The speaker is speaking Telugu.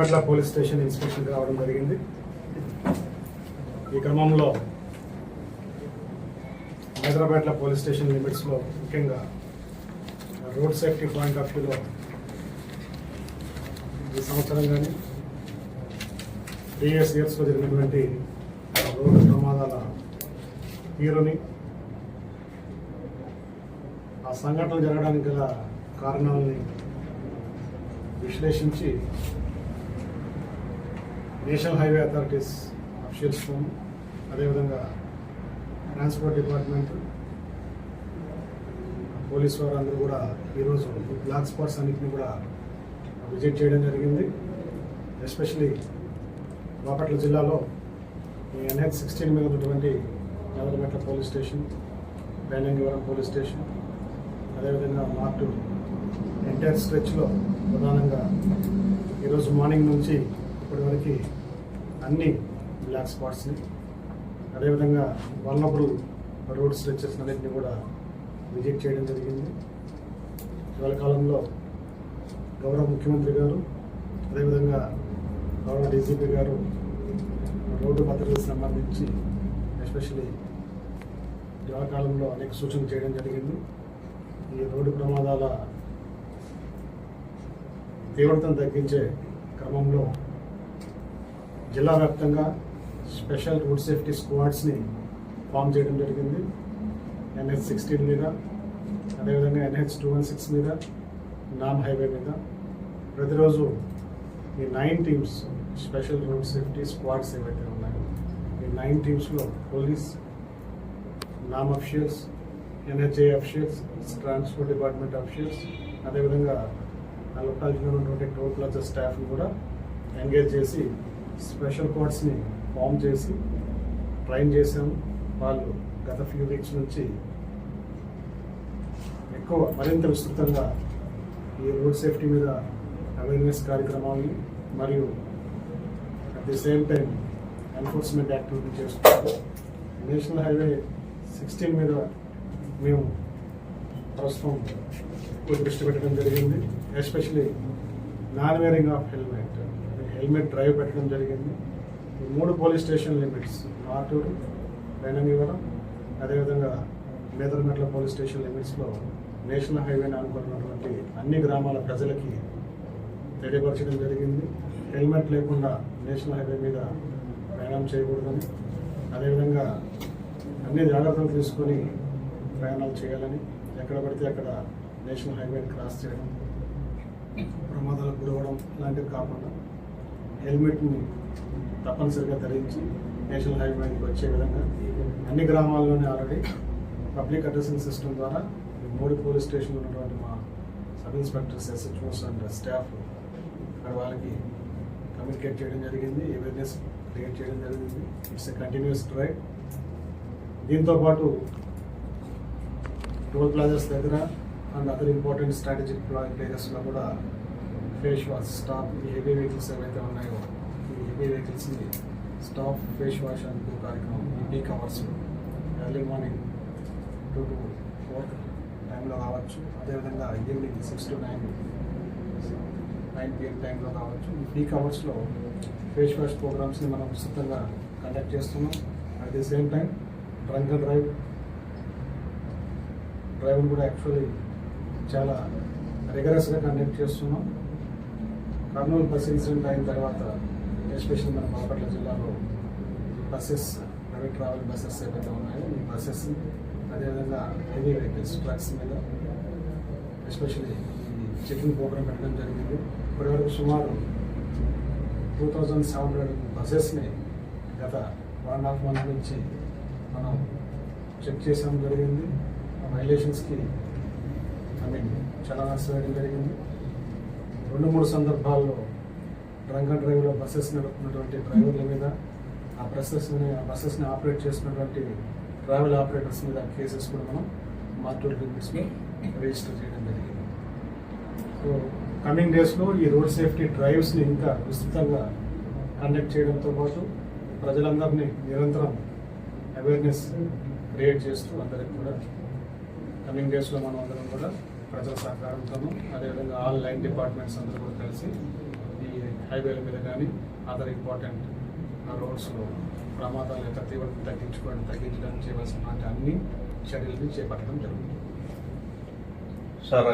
హైదరాబాద్లో పోలీస్ స్టేషన్ ఇన్స్పెక్షన్ రావడం జరిగింది. ఈ క్రమంలో హైదరాబాద్లో పోలీస్ స్టేషన్ లిమిట్స్లో ముఖ్యంగా రోడ్ సేఫ్టీ పాయింట్ ఆఫ్ వ్యూలో ఈ సంవత్సరం కానీ ప్రీవియస్ ఇయర్స్లో జరిగినటువంటి రోడ్డు ప్రమాదాల తీరుని ఆ సంఘటనలు జరగడానికి గల కారణాలని విశ్లేషించి నేషనల్ హైవే అథారిటీస్ అఫీషియల్స్తో అదేవిధంగా ట్రాన్స్పోర్ట్ డిపార్ట్మెంట్ పోలీస్ వారు అందరూ కూడా ఈరోజు బ్లాక్ స్పాట్స్ అన్నింటిని కూడా విజిట్ చేయడం జరిగింది. ఎస్పెషలీ బాపట్ల జిల్లాలో ఈ ఎన్హెచ్ సిక్స్టీన్ మీద ఉన్నటువంటి Navalametla police station Velangivaram police station అదేవిధంగా మార్టు ఎంటైర్ స్ట్రెచ్లో ప్రధానంగా ఈరోజు మార్నింగ్ నుంచి ఇప్పటివరకు అన్ని బ్లాక్ స్పాట్స్ని అదేవిధంగా వల్లప్పుడు రోడ్ స్ట్రెచెస్ అన్నింటినీ కూడా విజిట్ చేయడం జరిగింది. ఇవాళ కాలంలో గౌరవ ముఖ్యమంత్రి గారు అదేవిధంగా గౌరవ డీజీపీ గారు రోడ్డు భద్రతకు సంబంధించి ఎస్పెషలీ ఇవాళ కాలంలో అనేక సూచనలు చేయడం జరిగింది. ఈ రోడ్డు ప్రమాదాల తీవ్రతను తగ్గించే క్రమంలో జిల్లా వ్యాప్తంగా స్పెషల్ రోడ్ సేఫ్టీ స్క్వాడ్స్ని ఫామ్ చేయడం జరిగింది. ఎన్హెచ్ సిక్స్టీన్ మీద అదేవిధంగా ఎన్హెచ్ టూ వన్ సిక్స్ మీద నాన్ హైవే మీద. ప్రతిరోజు ఈ nine teams special road safety squads ఏవైతే ఉన్నాయో ఈ నైన్ టీమ్స్లో పోలీస్ నామ్ officials NHA officials transport department officials అదేవిధంగా ఆ లొకాలిటీలో ఉన్నటువంటి టోల్ ప్లాజా స్టాఫ్ని కూడా ఎంగేజ్ చేసి స్పెషల్ కోడ్స్ని ఫామ్ చేసి ట్రైన్ చేశాము వాళ్ళు గత ఫ్యూ వీక్స్ నుంచి ఎక్కువ మరింత విస్తృతంగా ఈ రోడ్ సేఫ్టీ మీద అవేర్నెస్ కార్యక్రమాలని మరియు at the same time enforcement activity చేస్తున్నాము నేషనల్ హైవే సిక్స్టీన్ మీద మేము ప్రస్తుతం ఎక్కువ దృష్టి పెట్టడం జరిగింది. Especially non wearing of helmet helmet drive పెట్టడం జరిగింది. మూడు police station limits Maturu Benamivaram అదేవిధంగా మేదరమెట్ల పోలీస్ స్టేషన్ లిమిట్స్లో నేషనల్ హైవేని అనుకున్నటువంటి అన్ని గ్రామాల ప్రజలకి తెలియపరచడం జరిగింది. హెల్మెట్ లేకుండా నేషనల్ హైవే మీద ప్రయాణం చేయకూడదని అదేవిధంగా అన్ని జాగ్రత్తలు తీసుకొని ప్రయాణాలు చేయాలని ఎక్కడ పడితే అక్కడ నేషనల్ హైవేని క్రాస్ చేయడం ప్రమాదాలకు గురవడం లాంటివి కాకుండా హెల్మెట్ని తప్పనిసరిగా ధరించి నేషనల్ హైవేకి వచ్చే విధంగా అన్ని గ్రామాల్లోనే ఆల్రెడీ పబ్లిక్ అడ్రసింగ్ సిస్టమ్ ద్వారా మూడు పోలీస్ స్టేషన్లో ఉన్నటువంటి మా sub inspectors SHOs and staff అక్కడ వాళ్ళకి కమ్యూనికేట్ చేయడం జరిగింది అవేర్నెస్ క్రియేట్ చేయడం జరిగింది. It's a continuous drive. దీంతో పాటు టోల్ ప్లాజాస్ దగ్గర అండ్ అదర్ ఇంపార్టెంట్ స్ట్రాటజిక్ ప్లేసెస్లో కూడా ఫేస్ వాష్ స్టాప్. ఈ హెవీ వెహికల్స్ ఏవైతే ఉన్నాయో ఈ హెవీ వెహికల్స్ని స్టాప్ ఫేస్ వాష్ అనుకో కార్యక్రమం ఈ peak hours early morning two to four టైంలో కావచ్చు అదేవిధంగా evening six to nine nine PM టైంలో కావచ్చు ఈ పీక్ అవర్స్లో ఫేస్ వాష్ ప్రోగ్రామ్స్ని మనం విస్తృతంగా కండక్ట్ చేస్తున్నాం. At the same time drunk and drive driving కూడా యాక్చువల్లీ చాలా రిగరస్గా కండక్ట్ చేస్తున్నాం. కర్నూలు బస్ ఇన్సిడెంట్ అయిన తర్వాత ఎస్పెషల్ మన బాపట్ల జిల్లాలో బస్సెస్ ప్రైవేట్ ట్రావెల్ బస్సెస్ ఏవైతే ఉన్నాయో ఈ బస్సెస్ అదేవిధంగా హెవీ వెహికల్స్ ట్రక్స్ మీద ఎస్పెషల్లీ ఈ చెకింగ్ ప్రోగ్రామ్ పెట్టడం జరిగింది. ఇప్పటివరకు సుమారు టూ థౌజండ్ సెవెన్ హండ్రెడ్ బస్సెస్ని గత వన్ అండ్ హాఫ్ మంత్ నుంచి మనం చెక్ చేసాం జరిగింది. వైలేషన్స్కి ఐ మీన్ చలానాస్ వేయడం జరిగింది. రెండు మూడు సందర్భాల్లో డ్రంక్ అండ్ డ్రైవ్లో బస్సెస్ నడుపుతున్నటువంటి డ్రైవర్ల మీద ఆ బస్సెస్ని ఆ బస్సెస్ని ఆపరేట్ చేస్తున్నటువంటి ట్రావెల్ ఆపరేటర్స్ మీద కేసెస్ కూడా మనం మార్టూర్ లిమిట్స్లో రిజిస్టర్ చేయడం జరిగింది. సో కమింగ్ డేస్లో ఈ రోడ్ సేఫ్టీ డ్రైవ్స్ని ఇంకా విస్తృతంగా కండక్ట్ చేయడంతో పాటు ప్రజలందరినీ నిరంతరం అవేర్నెస్ క్రియేట్ చేస్తూ అందరికి కూడా కమింగ్ డేస్లో మనం అందరం కూడా ప్రజల సహకారంతోనూ అదేవిధంగా ఆల్ లైన్ డిపార్ట్మెంట్స్ అందరూ కూడా కలిసి ఈ హైవేల మీద కానీ అదర్ ఇంపార్టెంట్ రోడ్స్లో ప్రమాదాల యొక్క తీవ్రత తగ్గించుకోవడం తగ్గించడానికి చేయవలసిన అన్ని చర్యలను చేపట్టడం జరుగుతుంది. సార్